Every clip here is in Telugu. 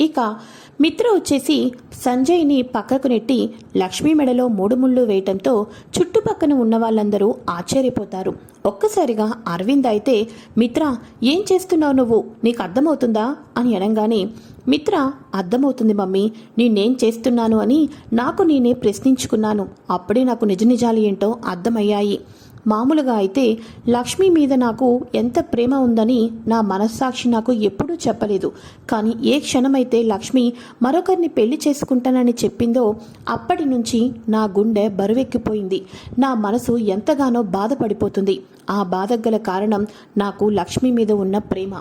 ఇక మిత్ర వచ్చేసి సంజయ్ని పక్కకు నెట్టి లక్ష్మీ మెడలో మూడు ముళ్ళు వేయటంతో చుట్టుపక్కన ఉన్న వాళ్ళందరూ ఆశ్చర్యపోతారు. ఒక్కసారిగా అరవింద్ అయితే మిత్ర ఏం చేస్తున్నావు నువ్వు? నీకు అర్థమవుతుందా? అని అనగానే మిత్ర అర్థమవుతుంది మమ్మీ నేనేం చేస్తున్నాను అని నాకు నేనే ప్రశ్నించుకున్నాను. అప్పుడే నాకు నిజ నిజాలు ఏంటో అర్థమయ్యాయి. మామూలుగా అయితే లక్ష్మి మీద నాకు ఎంత ప్రేమ ఉందని నా మనస్సాక్షి నాకు ఎప్పుడూ చెప్పలేదు. కానీ ఏ క్షణమైతే లక్ష్మి మరొకరిని పెళ్ళి చేసుకుంటానని చెప్పిందో అప్పటి నుంచి నా గుండె బరువెక్కిపోయింది. నా మనసు ఎంతగానో బాధపడిపోతుంది. ఆ బాధ గల కారణం నాకు లక్ష్మి మీద ఉన్న ప్రేమ.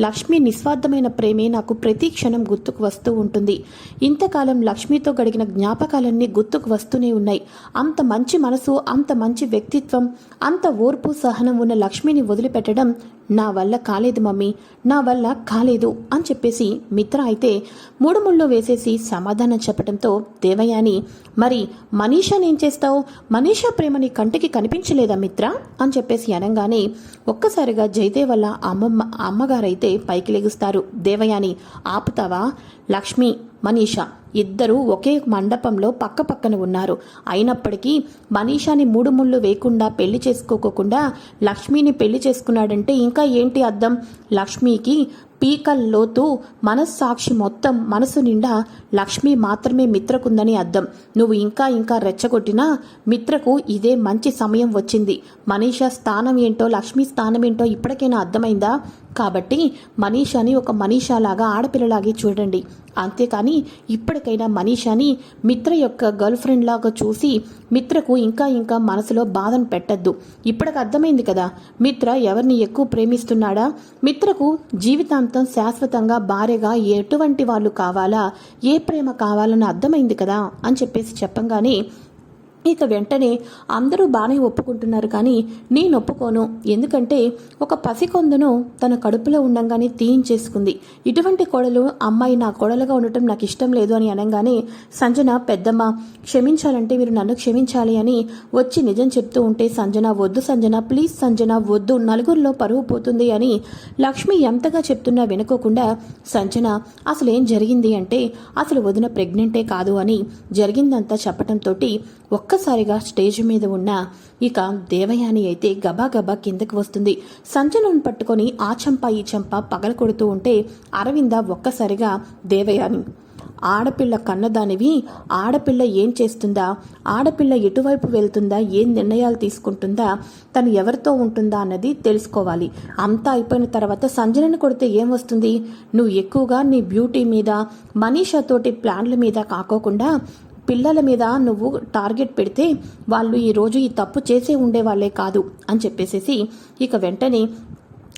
లక్ష్మి నిస్వార్థమైన ప్రేమే నాకు ప్రతి క్షణం గుర్తుకు వస్తూ ఉంటుంది. ఇంతకాలం లక్ష్మితో గడిగిన జ్ఞాపకాలన్నీ గుర్తుకు వస్తూనే ఉన్నాయి. అంత మంచి మనసు అంత మంచి వ్యక్తిత్వం అంత ఓర్పు సహనం ఉన్న లక్ష్మిని వదిలిపెట్టడం నా వల్ల కాలేదు మమ్మీ. నా వల్ల కాలేదు అని చెప్పేసి మిత్ర అయితే మూడు ముళ్ళు వేసేసి సమాధానం చెప్పడంతో దేవయాని మరి మనీషాని ఏం చేస్తావు? మనీషా ప్రేమని కంటికి కనిపించలేదా మిత్ర? అని చెప్పేసి అనగానే ఒక్కసారిగా జయదేవ్ వల్ల అమ్మమ్మ అమ్మగారైతే పైకి లెగుస్తారు. దేవయాని ఆపుతావా? లక్ష్మి మనీషా. ఇద్దరూ ఒకే మండపంలో పక్క పక్కన ఉన్నారు. అయినప్పటికీ మనీషాని మూడు ముళ్ళు వేయకుండా పెళ్ళి చేసుకోకోకుండా లక్ష్మిని పెళ్ళి చేసుకున్నాడంటే ఇంకా ఏంటి అర్థం? లక్ష్మికి పీకల్లోతు మనస్సాక్షి మొత్తం మనసు నిండా లక్ష్మి మాత్రమే మిత్రకుందని అర్థం. నువ్వు ఇంకా ఇంకా రెచ్చగొట్టినా మిత్రకు ఇదే మంచి సమయం వచ్చింది. మనీషా స్థానం ఏంటో లక్ష్మి స్థానం ఏంటో ఇప్పటికైనా అర్థమైందా? కాబట్టి మనీషాని ఒక మనీషాలాగా ఆడపిల్లలాగే చూడండి. అంతేకాని ఇప్పటికైనా మనీషాని మిత్ర యొక్క గర్ల్ ఫ్రెండ్ లాగా చూసి మిత్రకు ఇంకా ఇంకా మనసులో బాధను పెట్టద్దు. ఇప్పటికి అర్థమైంది కదా మిత్ర ఎవరిని ఎక్కువ ప్రేమిస్తున్నాడా? మిత్రకు జీవితాంతం శాశ్వతంగా భార్యగా ఎటువంటి వాళ్ళు కావాలా? ఏ ప్రేమ కావాలని అర్థమైంది కదా అని చెప్పేసి చెప్పంగానే ఇక వెంటనే అందరూ బాగానే ఒప్పుకుంటున్నారు కానీ నేను ఒప్పుకోను. ఎందుకంటే ఒక పసికొందును తన కడుపులో ఉండంగానే తీయించేసుకుంది. ఇటువంటి కోడలు అమ్మాయి నా కోడలుగా ఉండటం నాకు ఇష్టం లేదు అని అనగానే సంజన పెద్దమ్మ క్షమించాలంటే మీరు నన్ను క్షమించాలి అని వచ్చి నిజం చెప్తూ ఉంటే సంజన వద్దు సంజన ప్లీజ్ సంజన వద్దు నలుగురిలో పరువు పోతుంది అని లక్ష్మి ఎంతగా చెప్తున్నా వినుకోకుండా సంజన అసలు ఏం జరిగింది అంటే అసలు వదిన ప్రెగ్నెంటే కాదు అని జరిగిందంతా చెప్పటంతో ఒక్కసారిగా స్టేజ్ మీద ఉన్న ఇక దేవయాని అయితే గబా గబా కిందకి వస్తుంది. సంచలను పట్టుకొని ఆ చంప ఈ చంప పగల కొడుతూ ఉంటే అరవింద ఒక్కసారిగా దేవయాని. ఆడపిల్ల కన్నదానివి ఆడపిల్ల ఏం చేస్తుందా ఆడపిల్ల ఎటువైపు వెళ్తుందా ఏం నిర్ణయాలు తీసుకుంటుందా తను ఎవరితో ఉంటుందా అన్నది తెలుసుకోవాలి. అంతా అయిపోయిన తర్వాత సంజనని కొడితే ఏం వస్తుంది? నువ్వు ఎక్కువగా నీ బ్యూటీ మీద మనీషాతోటి ప్లాన్ల మీద కాకోకుండా పిల్లల మీద నువ్వు టార్గెట్ పెడితే వాళ్ళు ఈరోజు ఈ తప్పు చేసే ఉండేవాళ్ళే కాదు అని చెప్పేసేసి ఇక వెంటనే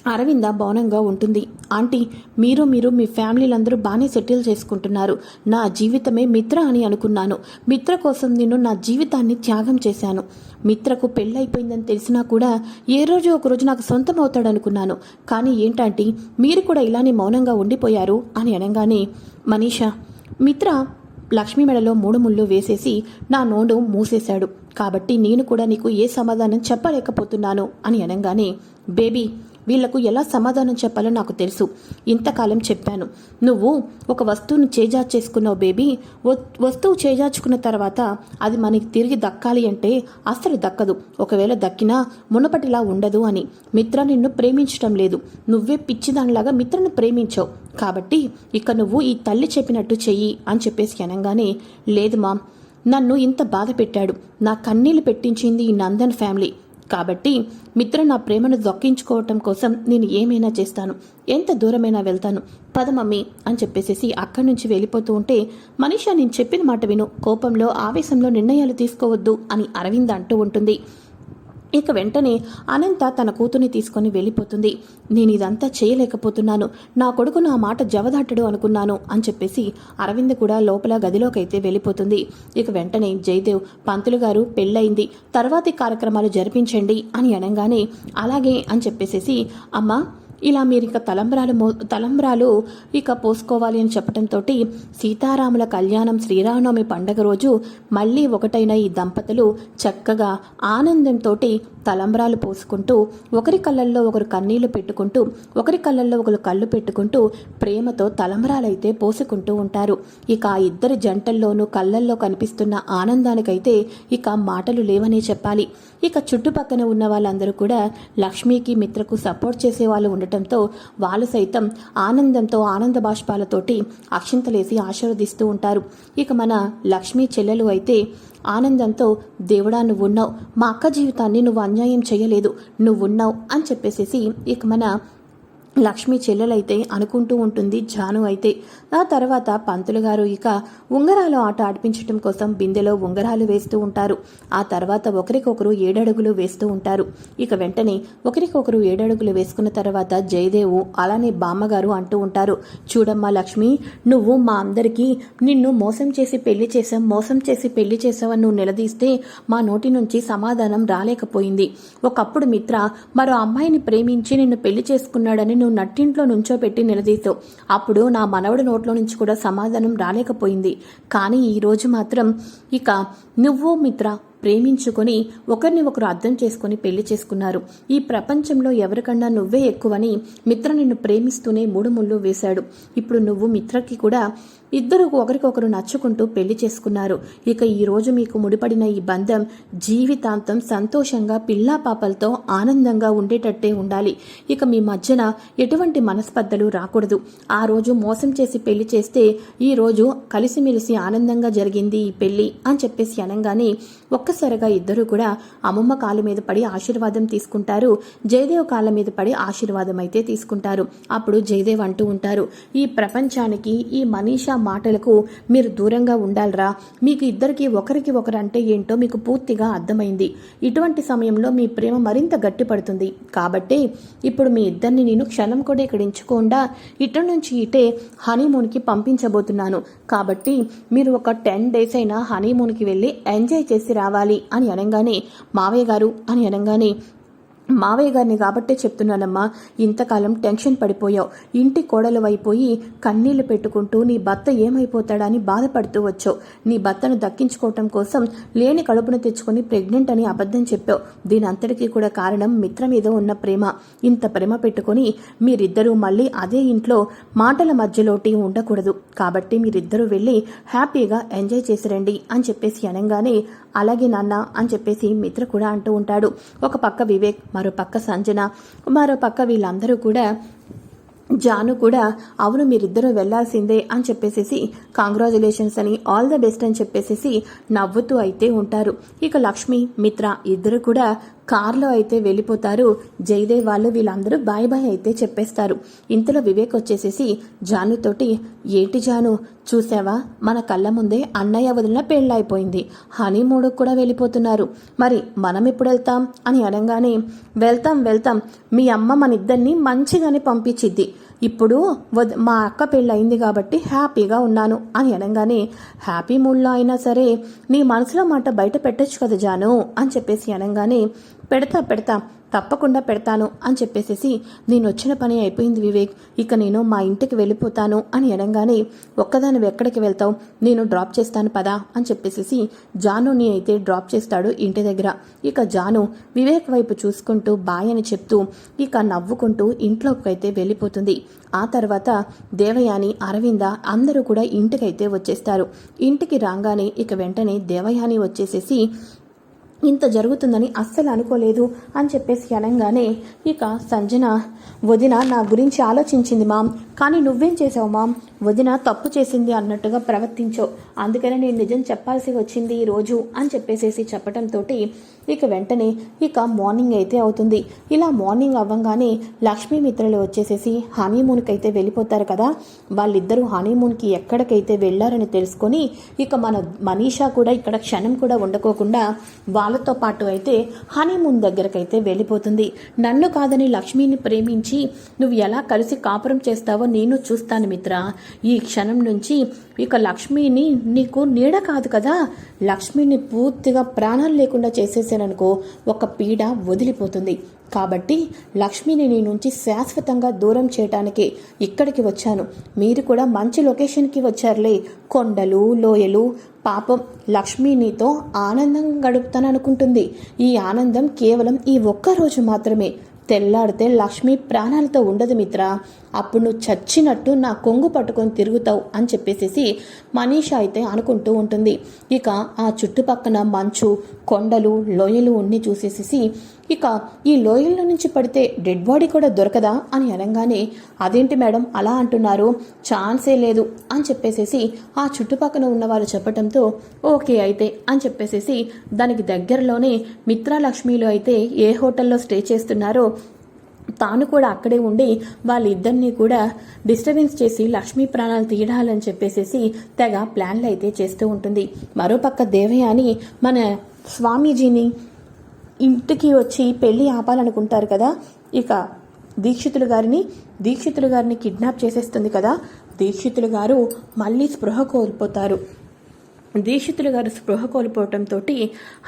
అరవింద మౌనంగా ఉంటుంది. ఆంటీ మీరు మీరు మీ ఫ్యామిలీలందరూ బాగానే సెటిల్ చేసుకుంటున్నారు. నా జీవితమే మిత్ర అని అనుకున్నాను. మిత్ర కోసం నేను నా జీవితాన్ని త్యాగం చేశాను. మిత్రకు పెళ్ళైపోయిందని తెలిసినా కూడా ఏ రోజు ఒక రోజు నాకు సొంతం అవుతాడనుకున్నాను. కానీ ఏంటంటే మీరు కూడా ఇలానే మౌనంగా ఉండిపోయారు అని అనగానే మనీషా మిత్ర లక్ష్మి మెడలో మూడు ముళ్ళు వేసేసి నా నోడు మూసేశాడు. కాబట్టి నేను కూడా నీకు ఏ సమాధానం చెప్పలేకపోతున్నాను అని అనగానే బేబీ వీళ్ళకు ఎలా సమాధానం చెప్పాలో నాకు తెలుసు. ఇంతకాలం చెప్పాను. నువ్వు ఒక వస్తువును చేజార్చేసుకున్నావు బేబీ. వస్తువు చేజార్చుకున్న తర్వాత అది మనకి తిరిగి దక్కాలి అంటే అస్సలు దక్కదు. ఒకవేళ దక్కినా మునపటిలా ఉండదు అని. మిత్ర నిన్ను ప్రేమించటం లేదు. నువ్వే పిచ్చిదానిలాగా మిత్రను ప్రేమించావు. కాబట్టి ఇక నువ్వు ఈ తల్లి చెప్పినట్టు చెయ్యి అని చెప్పేసి అనగానే లేదు మామ్ నన్ను ఇంత బాధ పెట్టాడు. నా కన్నీళ్ళు పెట్టించింది ఈ నందన్ ఫ్యామిలీ. కాబట్టి మిత్ర నా ప్రేమను దొక్కించుకోవటం కోసం నేను ఏమైనా చేస్తాను? ఎంత దూరమైనా వెళ్తాను? పద మమ్మీ అని చెప్పేసేసి అక్కడి నుంచి వెళ్ళిపోతూ ఉంటే మనిషా నేను చెప్పిన మాట విను. కోపంలో ఆవేశంలో నిర్ణయాలు తీసుకోవద్దు అని అరవింద్ అంటూ ఉంటుంది. ఇక వెంటనే అనంత తన కూతుర్ని తీసుకొని వెళ్ళిపోతుంది. నేను ఇదంతా చేయలేకపోతున్నాను. నా కొడుకు నా మాట జవదాటడు అనుకున్నాను అని చెప్పేసి అరవింద్ కూడా లోపల గదిలోకైతే వెళ్ళిపోతుంది. ఇక వెంటనే జయదేవ్ పంతులు గారు పెళ్ళయింది. తర్వాతి కార్యక్రమాలు జరిపించండి అని అనగానే అలాగే అని చెప్పేసేసి అమ్మా ఇలా మీరు ఇక తలంబ్రాలు మో తలంబ్రాలు ఇక పోసుకోవాలి అని చెప్పడంతో సీతారాముల కళ్యాణం శ్రీరామనవమి పండగ రోజు మళ్ళీ ఒకటైన ఈ దంపతులు చక్కగా ఆనందంతో తలంబ్రాలు పోసుకుంటూ ఒకరి కళ్ళల్లో ఒకరు కన్నీళ్ళు పెట్టుకుంటూ ఒకరి కళ్ళల్లో ఒకరు కళ్ళు పెట్టుకుంటూ ప్రేమతో తలంబ్రాలైతే పోసుకుంటూ ఉంటారు. ఇక ఆ ఇద్దరు జంటల్లోనూ కళ్ళల్లో కనిపిస్తున్న ఆనందానికైతే ఇక మాటలు లేవనే చెప్పాలి. ఇక చుట్టుపక్కన ఉన్న వాళ్ళందరూ కూడా లక్ష్మికి మిత్రకు సపోర్ట్ చేసే వాళ్ళు ఉండటంతో వాళ్ళు సైతం ఆనందంతో ఆనంద బాష్పాలతోటి అక్షింతలేసి ఆశీర్వదిస్తూ ఉంటారు. ఇక మన లక్ష్మీ చెల్లెలు అయితే ఆనందంతో దేవుడా నువ్వున్నావు. మా అక్క జీవితాన్ని నువ్వు అన్యాయం చేయలేదు. నువ్వున్నావు అని చెప్పేసేసి ఇక మన లక్ష్మి చెల్లెలైతే అనుకుంటూ ఉంటుంది జాను అయితే. ఆ తర్వాత పంతులు గారు ఇక ఉంగరాలు ఆట ఆడిపించడం కోసం బిందెలో ఉంగరాలు వేస్తూ ఉంటారు. ఆ తర్వాత ఒకరికొకరు ఏడడుగులు వేస్తూ ఉంటారు. ఇక వెంటనే ఒకరికొకరు ఏడడుగులు వేసుకున్న తర్వాత జయదేవు అలానే బామ్మగారు అంటూ ఉంటారు. చూడమ్మా లక్ష్మి నువ్వు మా అందరికీ నిన్ను మోసం చేసి పెళ్ళి చేసాం మోసం చేసి పెళ్ళి చేసావని నువ్వు నిలదీస్తే మా నోటి నుంచి సమాధానం రాలేకపోయింది. ఒకప్పుడు మిత్ర మరో అమ్మాయిని ప్రేమించి నిన్ను పెళ్ళి చేసుకున్నాడని నువ్వు నట్టింట్లో నుంచోపెట్టి నిలదీశావు అప్పుడు నా మనవడి నోట్లో నుంచి కూడా సమాధానం రాలేకపోయింది. కానీ ఈరోజు మాత్రం ఇక నువ్వు మిత్ర ప్రేమించుకొని ఒకరిని ఒకరు అర్థం చేసుకొని పెళ్ళి చేసుకున్నారు. ఈ ప్రపంచంలో ఎవరికన్నా నువ్వే ఎక్కువని మిత్ర నిన్ను ప్రేమిస్తూనే మూడు ముళ్ళు వేశాడు. ఇప్పుడు నువ్వు మిత్రకి కూడా ఇద్దరు ఒకరికొకరు నచ్చుకుంటూ పెళ్ళి చేసుకున్నారు. ఇక ఈ రోజు మీకు ముడిపడిన ఈ బంధం జీవితాంతం సంతోషంగా పిల్లా పాపలతో ఆనందంగా ఉండేటట్టే ఉండాలి. ఇక మీ మధ్యన ఎటువంటి మనస్పర్ధలు రాకూడదు. ఆ రోజు మోసం చేసి పెళ్ళి చేస్తే ఈ రోజు కలిసిమెలిసి ఆనందంగా జరిగింది ఈ పెళ్ళి అని చెప్పేసి అనగానే ఒక్కసారిగా ఇద్దరు కూడా అమ్మమ్మ కాళ్ళ మీద పడి ఆశీర్వాదం తీసుకుంటారు. జయదేవ్ కాళ్ళ మీద పడి ఆశీర్వాదం అయితే తీసుకుంటారు. అప్పుడు జయదేవ్ అంటూ ఉంటారు ఈ ప్రపంచానికి ఈ మనీషా మాటలకు మీరు దూరంగా ఉండాలరా. మీకు ఇద్దరికి ఒకరికి ఒకరు అంటే ఏంటో మీకు పూర్తిగా అర్థమైంది. ఇటువంటి సమయంలో మీ ప్రేమ మరింత గట్టిపడుతుంది. కాబట్టి ఇప్పుడు మీ ఇద్దరిని నేను క్షణం కూడా ఇక్కడ ఎంచుకోకుండా ఇటు నుంచి ఇటే హనీమూన్కి పంపించబోతున్నాను. కాబట్టి మీరు ఒక టెన్ డేస్ అయినా హనీమూన్కి వెళ్ళి ఎంజాయ్ చేసి రావాలి అని అనగానే మావయ్య గారు అని అనగానే మావయ్య గారిని కాబట్టే చెప్తున్నానమ్మా ఇంతకాలం టెన్షన్ పడిపోయావు. ఇంటి కోడలు అయిపోయి కన్నీళ్ళు పెట్టుకుంటూ నీ భర్త ఏమైపోతాడని బాధపడుతూ వచ్చావు. నీ భర్తను దక్కించుకోవటం కోసం లేని కడుపును తెచ్చుకొని ప్రెగ్నెంట్ అని అబద్ధం చెప్పావు. దీని అంతటికీ కూడా కారణం మిత్ర మీద ఉన్న ప్రేమ. ఇంత ప్రేమ పెట్టుకొని మీరిద్దరూ మళ్ళీ అదే ఇంట్లో మాటల మధ్యలోటి ఉండకూడదు. కాబట్టి మీరిద్దరూ వెళ్ళి హ్యాపీగా ఎంజాయ్ చేసి రండి అని చెప్పేసి అనగానే అలాగే నాన్న అని చెప్పేసి మిత్ర కూడా అంటూ ఉంటాడు. ఒక పక్క వివేక్ మరో పక్క సంజన మరో పక్క వీళ్ళందరూ కూడా జాను కూడా అవును మీరిద్దరూ వెళ్ళాల్సిందే అని చెప్పేసేసి కాంగ్రాచులేషన్స్ అని ఆల్ ద బెస్ట్ అని చెప్పేసేసి నవ్వుతూ అయితే ఉంటారు. ఇక లక్ష్మి మిత్ర ఇద్దరు కూడా కార్లో అయితే వెళ్ళిపోతారు. జయదేవ్ వాళ్ళు వీళ్ళందరూ బాయ్ బాయ్ అయితే చెప్పేస్తారు. ఇంతలో వివేక్ వచ్చేసేసి జానుతోటి ఏంటి జాను చూసావా? మన కళ్ళ ముందే అన్నయ్య వదిలిన పెళ్ళైపోయింది. హనీమూడు కూడా వెళ్ళిపోతున్నారు. మరి మనం ఎప్పుడు వెళ్తాం? అని అనగానే వెళ్తాం వెళ్తాం. మీ అమ్మ మన ఇద్దరిని మంచిగానే పంపించిద్ది. ఇప్పుడు వద్ మా అక్క పెళ్ళయింది కాబట్టి హ్యాపీగా ఉన్నాను. అని అనగానే హ్యాపీ మూడ్లో అయినా సరే నీ మనసులో మాట బయట పెట్టొచ్చు కదా జాను? అని చెప్పేసి అనగానే పెడతా పెడతా. తప్పకుండా పెడతాను అని చెప్పేసేసి నేను వచ్చిన పని అయిపోయింది వివేక్. ఇక నేను మా ఇంటికి వెళ్ళిపోతాను అని అనగానే ఒక్కదాని ఎక్కడికి వెళ్తావు? నేను డ్రాప్ చేస్తాను పదా అని చెప్పేసేసి జానుని అయితే డ్రాప్ చేస్తాడు ఇంటి దగ్గర. ఇక జాను వివేక్ వైపు చూసుకుంటూ బాయ్ అని చెప్తూ ఇక నవ్వుకుంటూ ఇంట్లోకి అయితే వెళ్ళిపోతుంది. ఆ తర్వాత దేవయాని అరవింద అందరూ కూడా ఇంటికైతే వచ్చేస్తారు. ఇంటికి రాగానే ఇక వెంటనే దేవయాని వచ్చేసేసి ఇంత జరుగుతుందని అస్సలు అనుకోలేదు అని చెప్పేసి అనగానే ఇక సంజన వదిన నా గురించి ఆలోచించింది మామ్. కానీ నువ్వేం చేసావు మామ్? వదిన తప్పు చేసింది అన్నట్టుగా ప్రవర్తించో. అందుకనే నేను నిజం చెప్పాల్సి వచ్చింది ఈరోజు రోజు అని చెప్పేసేసి చెప్పడంతో ఇక వెంటనే ఇక మార్నింగ్ అయితే అవుతుంది. ఇలా మార్నింగ్ అవ్వగానే లక్ష్మీ మిత్రులు వచ్చేసేసి హనీమూన్కి అయితే వెళ్ళిపోతారు కదా. వాళ్ళిద్దరూ హనీమూన్కి ఎక్కడికైతే వెళ్ళారని తెలుసుకొని ఇక మన మనీషా కూడా ఇక్కడ క్షణం కూడా ఉండకోకుండా వాళ్ళతో పాటు అయితే హనీమూన్ దగ్గరకైతే వెళ్ళిపోతుంది. నన్ను కాదని లక్ష్మిని ప్రేమించి నువ్వు ఎలా కలిసి కాపురం చేస్తావో నేను చూస్తాను మిత్ర. ఈ క్షణం నుంచి ఇక లక్ష్మిని నీకు నీడ కాదు కదా. లక్ష్మిని పూర్తిగా ప్రాణాలు లేకుండా చేసేసాననుకో ఒక పీడ వదిలిపోతుంది. కాబట్టి లక్ష్మిని నీ నుంచి శాశ్వతంగా దూరం చేయటానికి ఇక్కడికి వచ్చాను. మీరు కూడా మంచి లొకేషన్కి వచ్చారులే. కొండలు లోయలు. పాపం లక్ష్మి నీతో ఆనందం గడుపుతాననుకుంటుంది. ఈ ఆనందం కేవలం ఈ ఒక్క రోజు మాత్రమే. తెల్లాడితే లక్ష్మి ప్రాణాలతో ఉండదు మిత్ర. అప్పుడు నువ్వు చచ్చినట్టు నా కొంగు పట్టుకొని తిరుగుతావు అని చెప్పేసేసి మనీష అయితే అనుకుంటూ ఉంటుంది. ఇక ఆ చుట్టుపక్కన మంచు కొండలు లోయలు ఉన్ని చూసేసేసి ఇక ఈ లోయల్లో నుంచి పడితే డెడ్ బాడీ కూడా దొరకదా అని అనగానే అదేంటి మేడం అలా అంటున్నారు? ఛాన్సే లేదు అని చెప్పేసేసి ఆ చుట్టుపక్కన ఉన్న వాళ్ళు చెప్పడంతో ఓకే అయితే అని చెప్పేసేసి దానికి దగ్గరలోనే మిత్రాలక్ష్మిలో అయితే ఏ హోటల్లో స్టే చేస్తున్నారో తాను కూడా అక్కడే ఉండి వాళ్ళిద్దరినీ కూడా డిస్టర్బెన్స్ చేసి లక్ష్మీ ప్రాణాలు తీయడాలని చెప్పేసేసి తెగ ప్లాన్లు అయితే చేస్తూ ఉంటుంది. మరోపక్క దేవయాని మన స్వామీజీని ఇంటికి వచ్చి పెళ్ళి ఆపాలనుకుంటారు కదా ఇక దీక్షితులు గారిని దీక్షితులు గారిని కిడ్నాప్ చేసేస్తుంది కదా దీక్షితులు గారు మళ్ళీ స్పృహ కోల్పోతారు. దీక్షితులు గారు స్పృహ కోల్పోవటంతో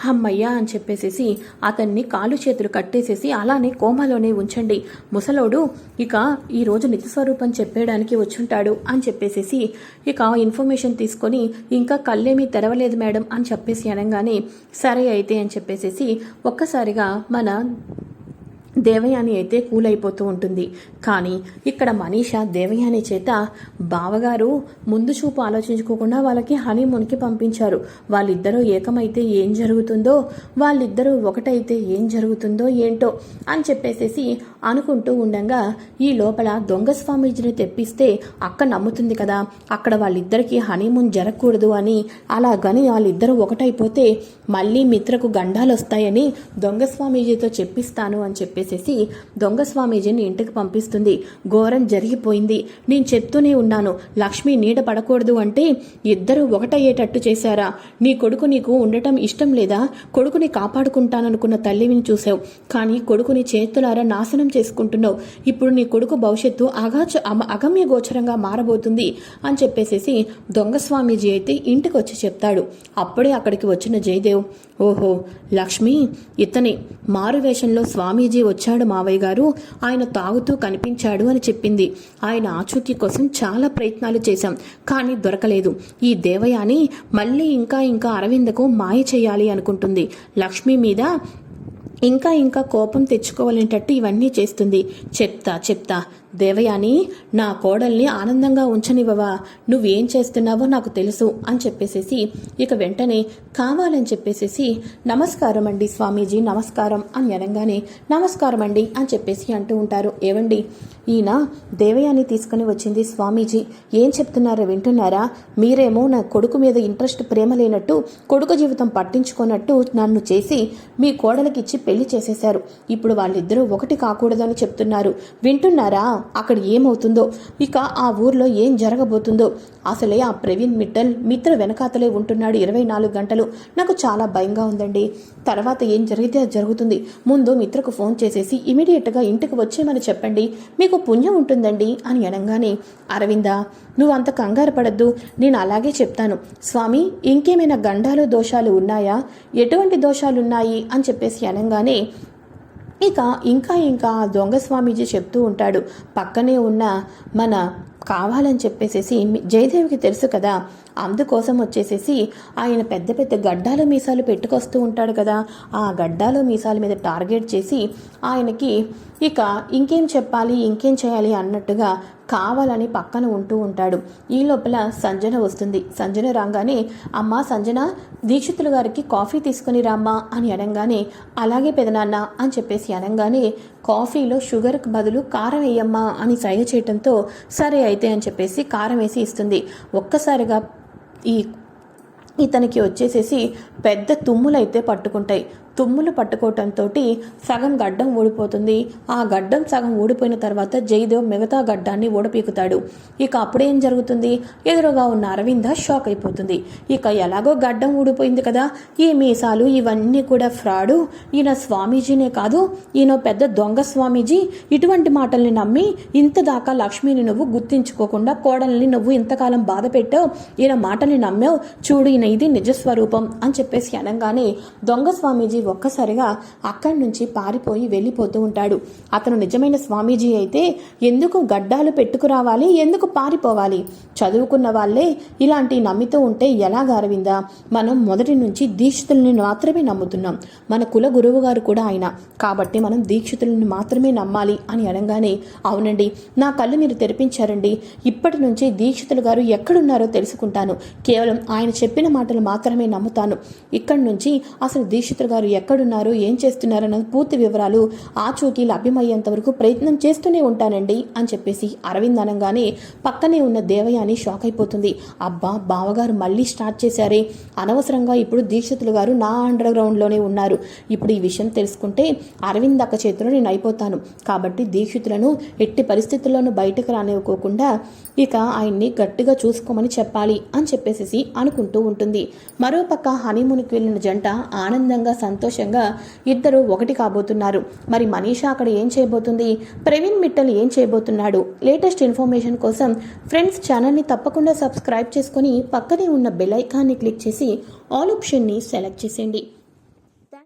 అమ్మయ్యా అని చెప్పేసేసి అతన్ని కాలు చేతులు కట్టేసేసి అలానే కోమాలోనే ఉంచండి. ముసలోడు ఇక ఈరోజు రోజు నిత్యస్వరూపం చెప్పేయడానికి వచ్చుంటాడు అని చెప్పేసేసి ఇక ఇన్ఫర్మేషన్ తీసుకొని ఇంకా కళ్ళేమీ తెరవలేదు మేడం అని చెప్పేసి అనగానే సరే అయితే అని చెప్పేసేసి ఒక్కసారిగా మన దేవయాని అయితే కూల్ అయిపోతూ ఉంటుంది. కానీ ఇక్కడ మనీష దేవయాని చేత బావగారు ముందు చూపు ఆలోచించుకోకుండా వాళ్ళకి హనీమూన్కి పంపించారు. వాళ్ళిద్దరూ ఏకమైతే ఏం జరుగుతుందో వాళ్ళిద్దరూ ఒకటైతే ఏం జరుగుతుందో ఏంటో అని చెప్పేసేసి అనుకుంటూ ఉండగా ఈ లోపల దొంగ స్వామీజీని తెప్పిస్తే అక్క నమ్ముతుంది కదా అక్కడ వాళ్ళిద్దరికీ హనీమూన్ జరగకూడదు అని. అలా గని వాళ్ళిద్దరూ ఒకటైపోతే మళ్ళీ మిత్రకు గండాలు వస్తాయని దొంగ స్వామీజీతో చెప్పిస్తాను అని చెప్పేసి చేసేసి దొంగ స్వామీజీని ఇంటికి పంపిస్తుంది. ఘోరం జరిగిపోయింది. నేను చెప్తూనే ఉన్నాను. లక్ష్మి నీడ పడకూడదు అంటే ఇద్దరు ఒకటయ్యేటట్టు చేశారా? నీ కొడుకు నీకు ఉండటం ఇష్టం లేదా? కొడుకుని కాపాడుకుంటాననుకున్న తల్లివిని చూసావు కానీ కొడుకుని చేతులారా నాశనం చేసుకుంటున్నావు. ఇప్పుడు నీ కొడుకు భవిష్యత్తు అగాచ అమ- అగమ్య గోచరంగా మారబోతుంది అని చెప్పేసేసి దొంగ స్వామీజీ అయితే ఇంటికి వచ్చి చెప్తాడు. అప్పుడే అక్కడికి వచ్చిన జయదేవ్ ఓహో లక్ష్మి ఇతనే మారువేషంలో స్వామీజీ వచ్చాడు మావయ్య గారు. ఆయన తాగుతూ కనిపించాడు అని చెప్పింది. ఆయన ఆచూకీ కోసం చాలా ప్రయత్నాలు చేశాం కానీ దొరకలేదు. ఈ దేవయాని మళ్ళీ ఇంకా ఇంకా అరవిందకు మాయ చేయాలి అనుకుంటుంది. లక్ష్మి మీద ఇంకా ఇంకా కోపం తెచ్చుకోవాలనేటట్టు ఇవన్నీ చేస్తుంది. చెప్తా చెప్తా దేవయాని నా కోడల్ని ఆనందంగా ఉంచనివ్వవా? నువ్వేం చేస్తున్నావో నాకు తెలుసు అని చెప్పేసేసి ఇక వెంటనే కావాలని చెప్పేసేసి నమస్కారం అండి స్వామీజీ నమస్కారం అని అనగానే నమస్కారం అండి అని చెప్పేసి అంటూ ఉంటారు. ఏవండి? ఈయన దేవయాని తీసుకుని వచ్చింది స్వామీజీ. ఏం చెప్తున్నారో వింటున్నారా? మీరేమో నా కొడుకు మీద ఇంట్రెస్ట్ ప్రేమ లేనట్టు కొడుకు జీవితం పట్టించుకున్నట్టు నన్ను చేసి మీ కోడలకి ఇచ్చి పెళ్ళి చేసేశారు. ఇప్పుడు వాళ్ళిద్దరూ ఒకటి కాకూడదని చెప్తున్నారు. వింటున్నారా? అక్కడ ఏమవుతుందో? ఇక ఆ ఊర్లో ఏం జరగబోతుందో? అసలే ఆ ప్రవీణ్ మిట్టల్ మిత్ర వెనకాతలే ఉంటున్నాడు ఇరవై నాలుగు గంటలు. నాకు చాలా భయంగా ఉందండి. తర్వాత ఏం జరిగితే అది జరుగుతుంది. ముందు మిత్రకు ఫోన్ చేసేసి ఇమీడియట్గా ఇంటికి వచ్చేయమని చెప్పండి. మీకు పుణ్యం ఉంటుందండి అని అనగానే అరవిందా నువ్వు అంత కంగారు పడద్దు. నేను అలాగే చెప్తాను. స్వామి ఇంకేమైనా గండాలు దోషాలు ఉన్నాయా? ఎటువంటి దోషాలు ఉన్నాయి అని చెప్పేసి అనగానే ఇక ఇంకా ఇంకా దొంగ స్వామీజీ చెప్తూ ఉంటాడు పక్కనే ఉన్న మన కావాలని చెప్పేసేసి మీ- జయదేవికి తెలుసు కదా అందుకోసం వచ్చేసేసి ఆయన పెద్ద పెద్ద గడ్డాలు మీసాలు పెట్టుకొస్తూ ఉంటాడు కదా. ఆ గడ్డాలు మీసాల మీద టార్గెట్ చేసి ఆయనకి ఇక ఇంకేం చెప్పాలి ఇంకేం చేయాలి అన్నట్టుగా కావాలని పక్కన ఉంటూ ఉంటాడు. ఈ లోపల సంజన వస్తుంది. సంజన రాగానే అమ్మ సంజన దీక్షితులు గారికి కాఫీ తీసుకుని రామ్మా అని అనగానే అలాగే పెదనాన్న అని చెప్పేసి అనగానే కాఫీలో షుగర్కి బదులు కారం వేయమ్మా అని సైగ చేయటంతో సరే అయితే అని చెప్పేసి కారం వేసి ఇస్తుంది. ఒక్కసారిగా ఈ ఇతనికి వచ్చేసేసి పెద్ద తుమ్ములైతే పట్టుకుంటాయి. తుమ్ములు పట్టుకోవటంతో సగం గడ్డం ఊడిపోతుంది. ఆ గడ్డం సగం ఊడిపోయిన తర్వాత జయదేవ్ మిగతా గడ్డాన్ని ఊడపీకుతాడు. ఇక అప్పుడేం జరుగుతుంది? ఎదురుగా ఉన్న అరవింద షాక్ అయిపోతుంది. ఇక ఎలాగో గడ్డం ఊడిపోయింది కదా. ఈ మీసాలు ఇవన్నీ కూడా ఫ్రాడు. ఈయన స్వామీజీనే కాదు ఈయన పెద్ద దొంగ స్వామీజీ. ఇటువంటి మాటల్ని నమ్మి ఇంత దాకా లక్ష్మిని నువ్వు గుర్తించుకోకుండా కోడల్ని నువ్వు ఇంతకాలం బాధ పెట్టావు. ఈయన మాటల్ని నమ్మావు. చూడు ఈయన ఇది నిజస్వరూపం అని చెప్పేసి అనగానే దొంగ స్వామీజీ ఒక్కసారిగా అక్కడి నుంచి పారిపోయి వెళ్ళిపోతూ ఉంటాడు. అతను నిజమైన స్వామీజీ అయితే ఎందుకు గడ్డాలు పెట్టుకురావాలి? ఎందుకు పారిపోవాలి? చదువుకున్న వాళ్ళే ఇలాంటి నమ్మితూ ఉంటే ఎలా గారవిందా మనం మొదటి నుంచి దీక్షితుల్ని మాత్రమే నమ్ముతున్నాం. మన కుల గురువు గారు కూడా ఆయన. కాబట్టి మనం దీక్షితులను మాత్రమే నమ్మాలి అని అనగానే అవునండి నా కళ్ళు మీరు తెరిపించారండి. ఇప్పటి నుంచి దీక్షితులు గారు ఎక్కడున్నారో తెలుసుకుంటాను. కేవలం ఆయన చెప్పిన మాటలు మాత్రమే నమ్ముతాను. ఇక్కడి నుంచి అసలు దీక్షితులు గారు ఎక్కడున్నారు ఏం చేస్తున్నారన్న పూర్తి వివరాలు ఆచూకీ లభ్యమయ్యేంత వరకు ప్రయత్నం చేస్తూనే ఉంటానండి అని చెప్పేసి అరవింద్ అనగానే పక్కనే ఉన్న దేవయాని షాక్ అయిపోతుంది. అబ్బా బావగారు మళ్ళీ స్టార్ట్ చేశారే. అనవసరంగా ఇప్పుడు దీక్షితులు గారు నా అండర్ గ్రౌండ్లోనే ఉన్నారు. ఇప్పుడు ఈ విషయం తెలుసుకుంటే అరవింద్ అక్క చేతిలో నేను అయిపోతాను. కాబట్టి దీక్షితులను ఎట్టి పరిస్థితుల్లోనూ బయటకు రానివ్వకోకుండా ఇక ఆయన్ని గట్టిగా చూసుకోమని చెప్పాలి అని చెప్పేసి అనుకుంటూ ఉంటుంది. మరోపక్క హనీమూన్కి వెళ్ళిన జంట ఆనందంగా సంతోషంగా ఇద్దరు ఒకటి కాబోతున్నారు. మరి మనీషా అక్కడ ఏం చేయబోతుంది? ప్రవీణ్ మిట్టల్ ఏం చేయబోతున్నాడు? లేటెస్ట్ ఇన్ఫర్మేషన్ కోసం ఫ్రెండ్స్ ఛానల్ని తప్పకుండా సబ్స్క్రైబ్ చేసుకొని పక్కనే ఉన్న బెల్ ఐకాన్ని క్లిక్ చేసి ఆల్ ఆప్షన్ని సెలెక్ట్ చేసేయండి.